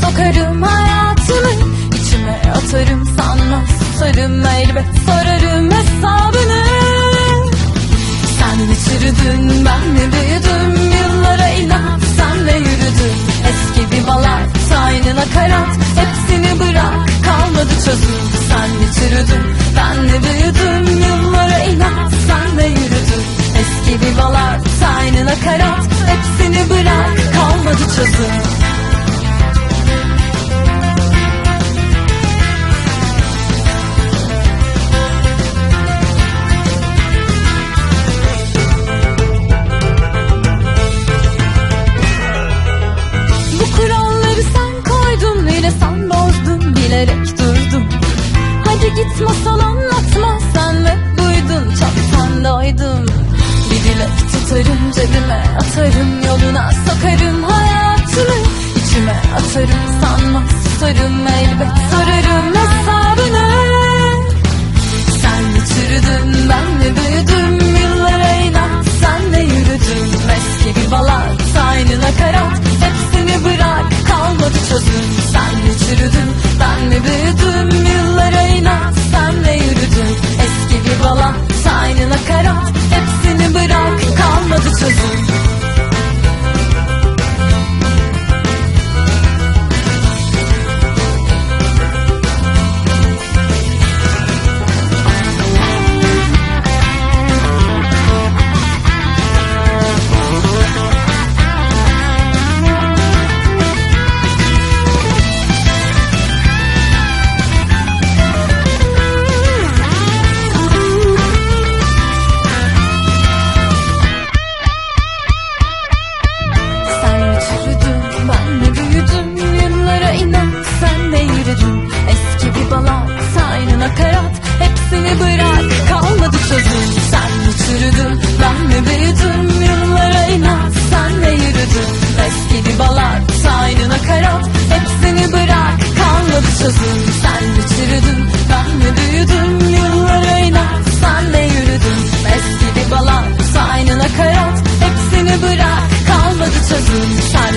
sokarım hayatımı içime atarım sanma Susarım elbet sorarım hesabını. Sen mi çürüdün ben mi büyüdüm? Yıllara inat sen de yürüdün? Eski bir balar aynı nakarat Hepsini bırak kalmadı çözüm. Sen mi çürüdün ben mi büyüdüm? Yıllara inat sen de yürüdün? Eski bir balar aynı nakarat Hepsini bırak kalmadı çözüm masal anlatma sen ve buydun çoktan doydum Bir dilek tutarım cebime atarım yoluna sokarım hayatımı. İçime atarım sanma susarım elbet mi çürüdün ben mi büyüdüm Yıllara inat. Sen de yürüdün. Eski bir balat aynı nakarat. Hepsini bırak kalmadı çözüm. Sen mi çürüdün ben mi büyüdüm Yıllara inat. Sen de yürüdün. Eski bir balat aynı nakarat. Hepsini bırak kalmadı çözüm. Sen